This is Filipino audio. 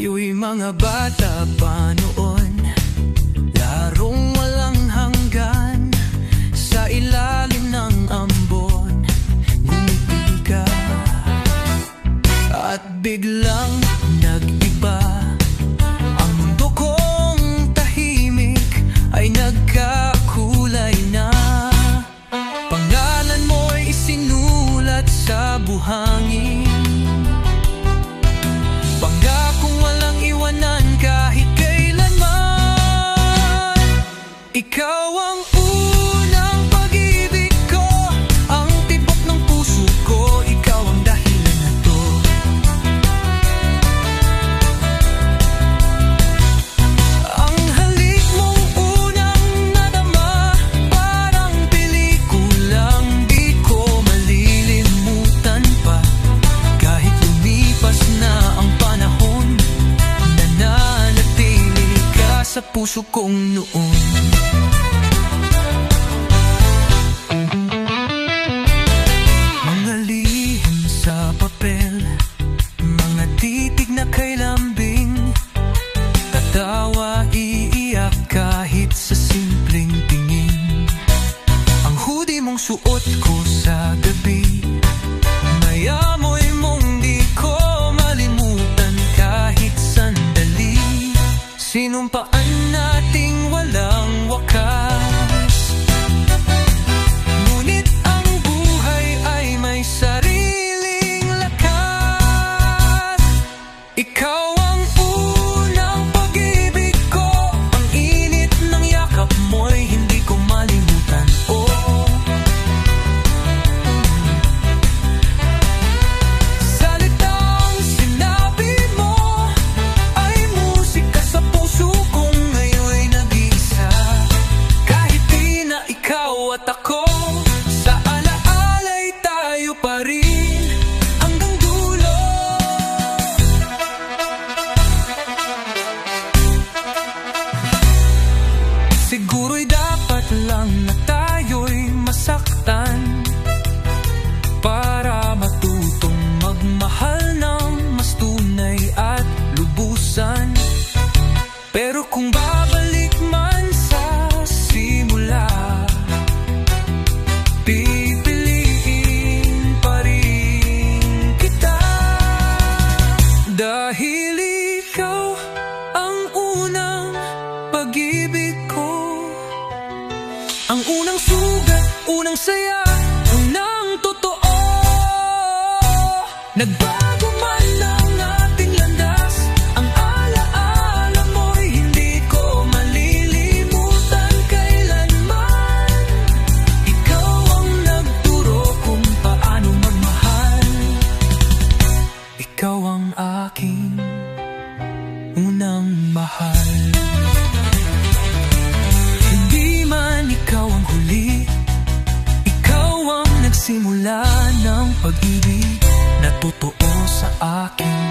Tayo'y mga bata, pa paano sa puso kong noon. Mga sa papel Mga na kay lambing. Tatawa, iiyak kahit sa simpleng tingin. Ang hoodie mong suot ko sa gabi Mayaman Sin un po' Pero kung babalik man sa simula Pipiliin pa rin kita. Dahil ikaw ang unang pag-ibig ko. Ang unang sugat, unang saya, unang totoo. Nagbago totoo sa akin.